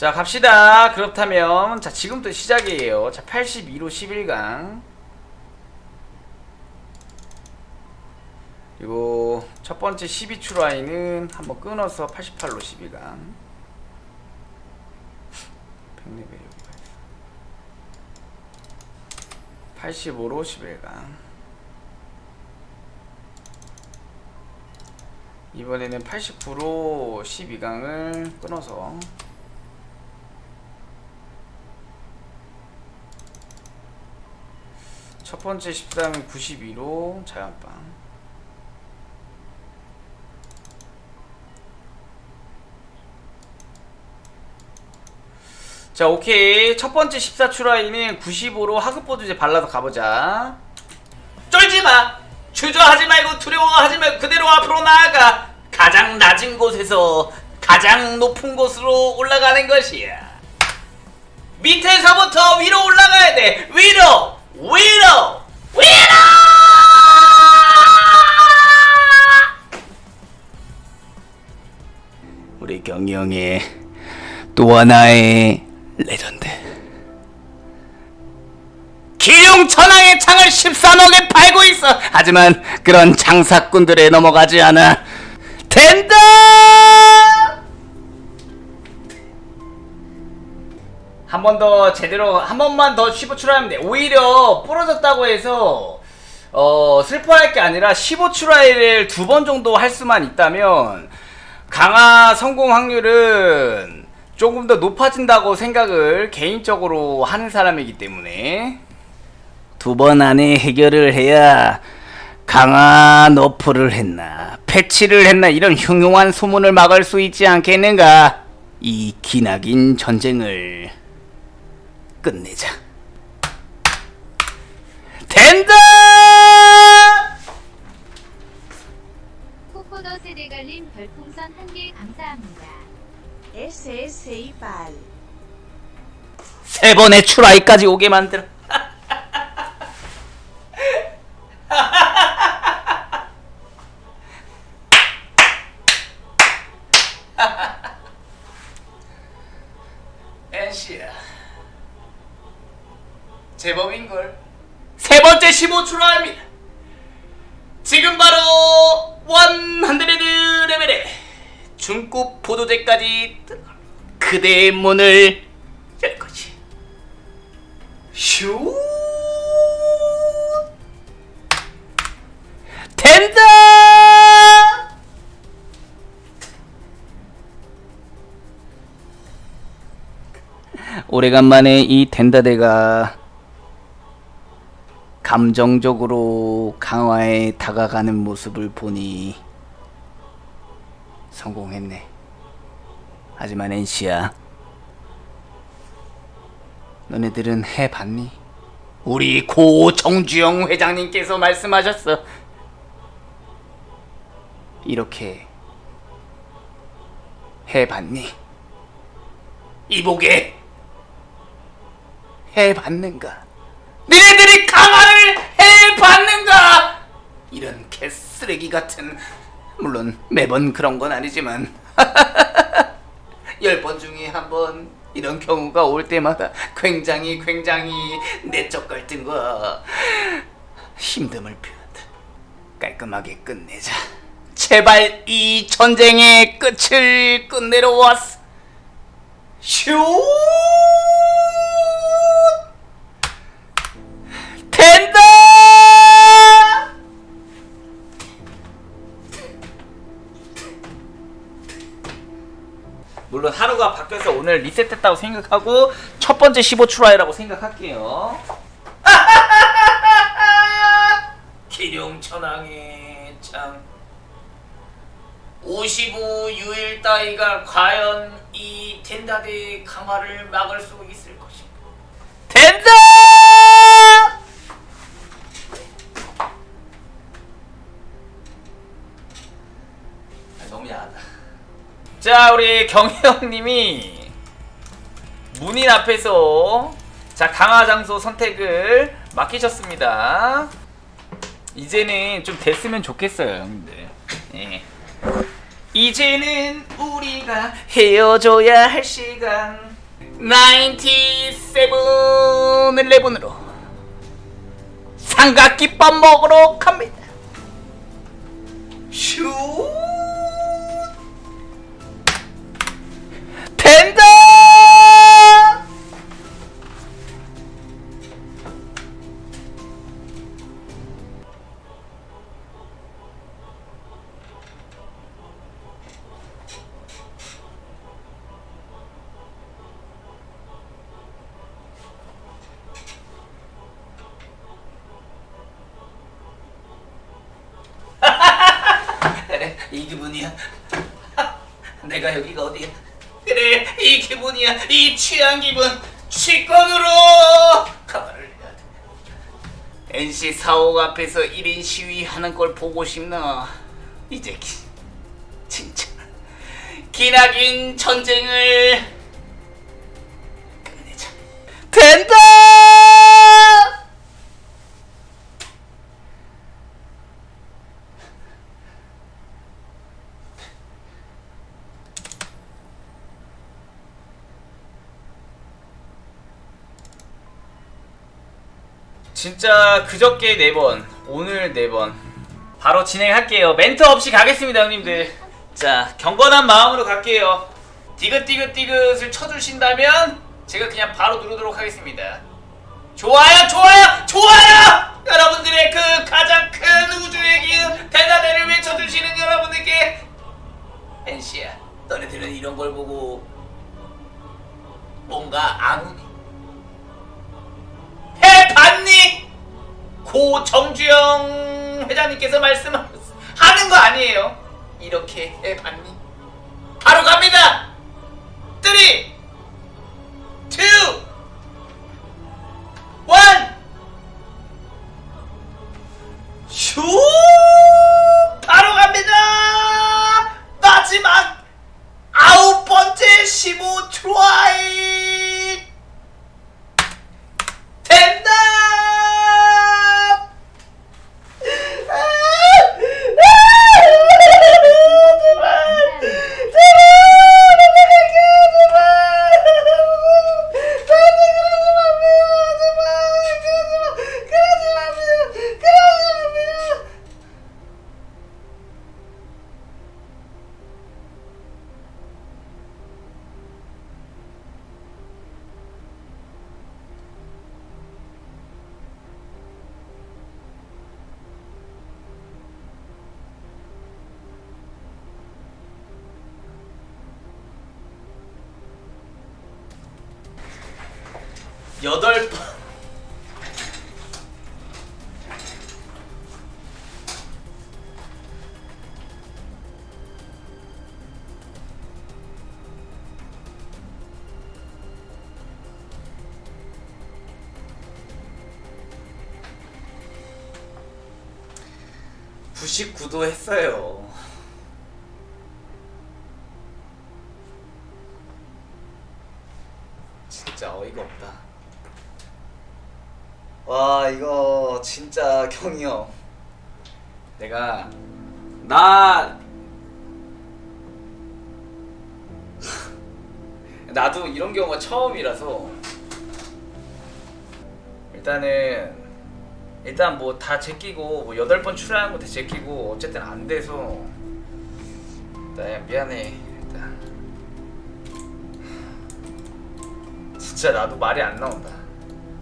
자 갑시다. 그렇다면 자 지금부터 시작이에요. 자 82로 11강. 그리고 첫 번째 12추 라인은 한번 끊어서 88로 12강. 100레벨 여기가 있어. 85로 11강. 이번에는 89로 12강을 끊어서 첫 번째 13은 92로 자연빵. 자 오케이. 첫 번째 14추라이는 95로 하급보드 이제 발라서 가보자. 쫄지 마! 주저하지 말고 두려워하지 말고 그대로 앞으로 나아가. 가장 낮은 곳에서 가장 높은 곳으로 올라가는 것이야. 밑에서부터 위로 올라가야 돼. 위로 위로 위로 우리 경이 형의 또 하나의 레전드. 기용 천왕의 창을 13억에 팔고 있어. 하지만 그런 장사꾼들에 넘어가지 않아. 된다 한 번 더 제대로 한 번만 더15 출하하면 돼. 오히려 부러졌다고 해서 어 슬퍼할 게 아니라 15 출하를 두 번 정도 할 수만 있다면 강화 성공 확률은 조금 더 높아진다고 생각을 개인적으로 하는 사람이기 때문에 두 번 안에 해결을 해야 강화 너프를 했나 패치를 했나 이런 흉흉한 소문을 막을 수 있지 않겠는가 이 기나긴 전쟁을 끝내자. 된다! 코코더 세대갈림 별풍선 한 개 감사합니다. SS 이발 세 번의 추라이까지 오게 만들어. NC야. 제법인걸. 세 번째 15 추라입니다. 지금 바로 원한드레드 레벨에 중급 보도제까지 뜬 그대의 문을 열 거지. 슈 된다. 오래간만에 이 된다대가 감정적으로 강화에 다가가는 모습을 보니 성공했네. 하지만 NC야, 너네들은 해봤니? 우리 고 정주영 회장님께서 말씀하셨어. 이렇게 해봤니? 이보게 해봤는가? 니네들이 강화를 해봤는가? 이런 개 같은 물론 매번 그런 건 아니지만 열 번 중에 한 번 이런 경우가 올 때마다 굉장히 굉장히 내적 갈등과 힘듦을 표한다. 깔끔하게 끝내자. 제발 이 전쟁의 끝을 끝내러 왔어. 슈! 물론 하루가 바뀌어서 오늘 리셋했다고 생각하고 첫 번째 15 추라이라고 생각할게요. 기룡천왕의 참 55 유일 따위가 과연 이 텐다드의 강화를 막을 수 있을 것인가? 된다! 자, 우리 경혜형님이 문인 앞에서 자 강화 장소 선택을 맡기셨습니다. 이제는 좀 됐으면 좋겠어요, 형님들. 예. 이제는 우리가 헤어져야 할 시간. 9711으로 삼각김밥 먹으러 갑니다. 슈 이 기분이야? 내가 여기가 어디야? 그래 이 기분이야. 이 취한 기분. 취권으로 가발을 해야 돼. NC 사옥 앞에서 1인 시위하는 걸 보고 싶나? 이제 기, 진짜. 기나긴 전쟁을 끝내자. 된다 진짜 그저께 4번, 오늘 4번. 바로 진행할게요. 멘트 없이 가겠습니다, 형님들. 자, 경건한 마음으로 갈게요. 디귿디귿디귿을 쳐주신다면 제가 그냥 바로 누르도록 하겠습니다. 좋아요, 좋아요, 좋아요! 여러분들의 그 가장 큰 우주의 기운 대단해를 외쳐주시는 여러분들께 NC야, 너네들은 이런 걸 보고 뭔가 안 우니? 해봤니? 고 정주영 회장님께서 말씀하는 거 아니에요. 이렇게 해봤니? 바로 갑니다. 여덟 번. (99도) 했어요 진짜 어이가 없다 와 이거 진짜 경이 형. 내가 나 나도 이런 경우가 처음이라서 일단은 일단 뭐 다 제끼고 뭐 여덟 번 출연한 거 다 제끼고 어쨌든 안 돼서 일단 미안해 일단. 진짜 나도 말이 안 나온다